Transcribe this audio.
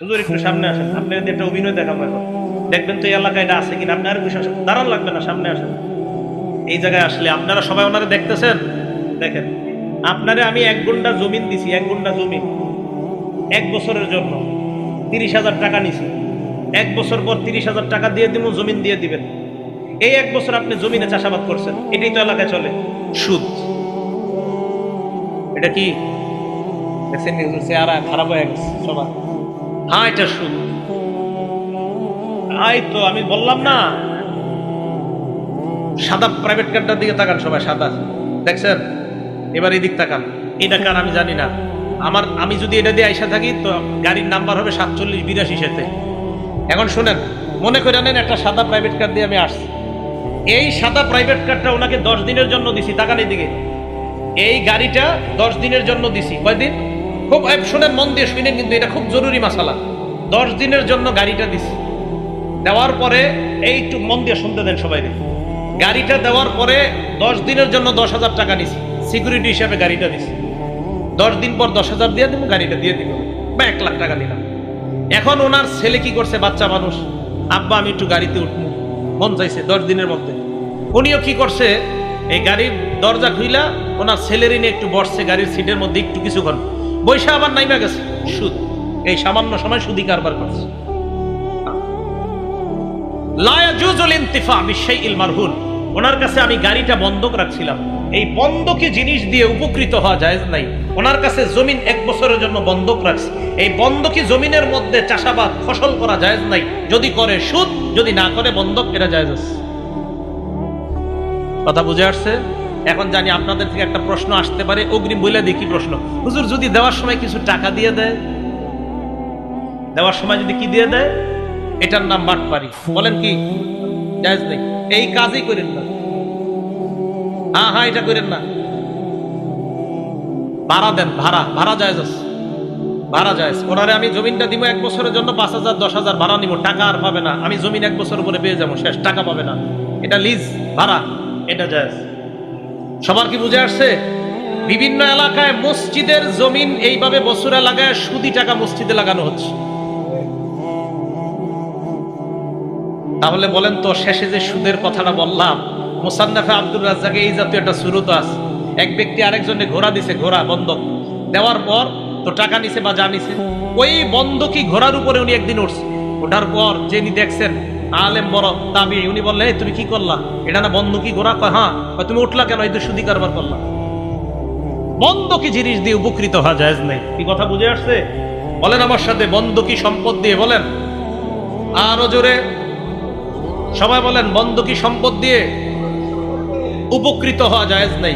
হুজুর, একটু সামনে আসেন। আপনি যদি একটা অভিনয় দেখাবো এখন। দেখবেন তো এই এলাকায় এটা আছে কিনা? আপনি আর আসেন দাঁড়ান লাগবে না, সামনে আসেন। এই জায়গায় আসলে আপনারা সবাই ওনারা দেখতেছেন? দেখেন, আপনারে আমি এক গুন্ডা জমিন দিছি, এক গুন্ডা জমিন। এক বছরের জন্য। তিরিশ হাজার টাকা নিছি। এক বছর পর তিরিশ হাজার টাকা দিয়ে দিব জমিন দিয়ে দিবেন। এই এক বছর আপনি জমিনে চাষাবাদ করছেন। এটাই তো এলাকায় চলে। সুদ। এটা কি? দেখছেন খারাপ হয়ে গেছে, সবার। হ্যাঁ এটা সুদ আই তো, আমি বললাম না। সাদা প্রাইভেট কারটার দিকে তাকান সবাই, সাদা। দেখছেন এবার এদিক তাকান। এটা কার আমি জানি না। আমার, আমি যদি এটা দিয়ে আইসা থাকি, তো গাড়ির নাম্বার হবে সাতচল্লিশ বিরাশি সাথে এখন শুনেন, মনে করে নেন একটা সাদা প্রাইভেট কার দিয়ে আমি আসছি। এই সাদা প্রাইভেট কারটা ওনাকে দশ দিনের জন্য দিছি, তাকান এদিকে। এই গাড়িটা দশ দিনের জন্য দিছি। কয়দিন? খুব শুনেন, মন দিয়ে শুনেন, কিন্তু এটা খুব জরুরি মাসালা। দশ দিনের জন্য গাড়িটা দিছি। দেওয়ার পরে এই একটু মন দিয়ে শুনতে দেন সবাই গাড়িটা দেওয়ার পরে দশ দিনের জন্য দশ হাজার টাকা নিছি। সিকিউরিটি হিসাবে গাড়িটা দিছি। দশ দিন পর দশ হাজার দিয়ে দিব, গাড়িটা দিয়ে দিব। বা এক লাখ টাকা নিলাম এখন ওনার ছেলে কি করছে, বাচ্চা মানুষ? আব্বা, আমি একটু গাড়িতে উঠবো মন চাইছে দশ দিনের মধ্যে। উনিও কি করছে, এই গাড়ির দরজা খুইলা ওনার ছেলেরই নিয়ে একটু বসছে, গাড়ির সিটের মধ্যে একটু কিছুক্ষণ বৈশা আবার নাইমা গেছে। সুদ। এই সামান্য সময় সুদি কারবার করছে। ওনার কাছে আমি গাড়িটা বন্ধক রাখছিলাম। এই বন্ধকি জিনিস দিয়ে উপকৃত হওয়া যায় নাই। ওনার কাছে জমিন এক বছরের জন্য বন্ধক রাখছি। এই বন্ধকি জমিনের মধ্যে চাষাবাদ, ফসল করা যায় নাই। যদি করে সুদ, যদি না করে বন্ধক, এটা যায় কথা বুঝে আসছে? এখন জানি আপনাদের থেকে একটা প্রশ্ন আসতে পারে, অগ্রিম বলে দেখি প্রশ্ন। হুজুর, যদি দেওয়ার সময় কিছু টাকা দিয়ে দেয়? দেওয়ার সময় যদি কি দিয়ে দেয়? এটার নাম বাটপারি। বলেন কি? এই কাজই করেন না। হ্যাঁ হ্যাঁ এটা করেন না। ভাড়া দেন, ভাড়া। ভাড়া আছে। ভাড়া যায় ওনারে আমি জমিনটা দিব এক বছরের জন্য, পাঁচ হাজার, দশ হাজার ভাড়া নিব। টাকা আর পাবে না। আমি জমিন এক বছর পরে পেয়ে যাব। শেষ, টাকা পাবে না। এটা লিজ, ভাড়া। এটা জায়েজ। সবার কি বুঝে আসছে? বিভিন্ন এলাকায় মসজিদের জমিন এইভাবে বছরে লাগায় সুদি টাকা মসজিদে লাগানো হচ্ছে। তাহলে বলেন তো, শেষে যে সুদের কথাটা বললাম, মোসান্নাফে আব্দুর রাজ্জাকে এই জাতীয় একটা সুরত আছে। এক ব্যক্তি আরেকজনে ঘোড়া দিছে, ঘোড়া বন্ধক দেওয়ার পর তো টাকা নিছে বা যা নিছে, ওই বন্ধকি ঘোড়ার উপরে উনি একদিন উঠছে। ওঠার পর যিনি দেখছেন আলেম বড় দাবি উনি বললে "এই, তুমি কি করলা? এটা না বন্ধকি ঘোড়া কয় হ্যাঁ। তুমি উঠলা কেন? এই সুদি কারবার করলা। বন্ধকি জিনিস দিয়ে উপকৃত হওয়া যায় নেই? কি কথা বুঝে আসছে? বলেন আমার সাথে বন্ধকি সম্পদ দিয়ে? বলেন। আরও জোরে। সবাই বলেন বন্ধকি সম্পদ দিয়ে উপকৃত হওয়া জায়েজ নাই?